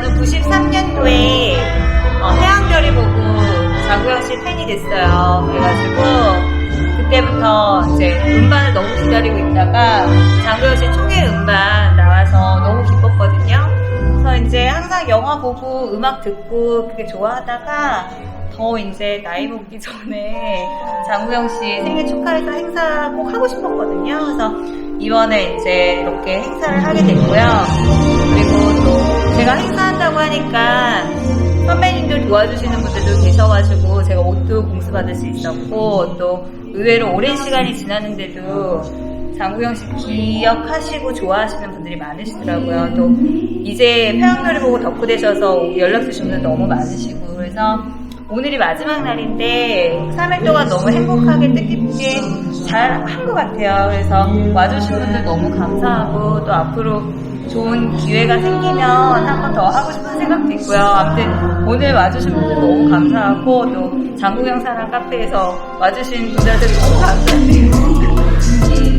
저는 93년도에 어, 태양별을 보고 장구영 씨 팬이 됐어요. 그래가지고 그때부터 이제 음반을 너무 기다리고 있다가 장구영 씨 총회 음반 나와서 너무 기뻤거든요. 그래서 이제 항상 영화 보고 음악 듣고 그게 좋아하다가 더 이제 나이 먹기 전에 장구영 씨 생일 축하해서 행사 꼭 하고 싶었거든요. 그래서 이번에 이제 이렇게 행사를 하게 됐고요. 그리고 또 제가 행사한다고 하니까 선배님들 도와주시는 분들도 계셔가지고 제가 옷도 공수받을 수 있었고 또 의외로 오랜 시간이 지났는데도 장구영 씨 기억하시고 좋아하시는 분들이 많으시더라고요. 또 이제 평양노를 보고 덕후되셔서 연락 주신 분들 너무 많으시고 그래서 오늘이 마지막 날인데 3일 동안 너무 행복하게 뜻깊게 잘 한 것 같아요. 그래서 와주신 분들 너무 감사하고 또 앞으로 좋은 기회가 생기면 한 번 더 하고 싶은 생각도 있고요. 아무튼 오늘 와주신 분들 너무 감사하고 또 장구경 사랑 카페에서 와주신 분들도 너무 감사해요.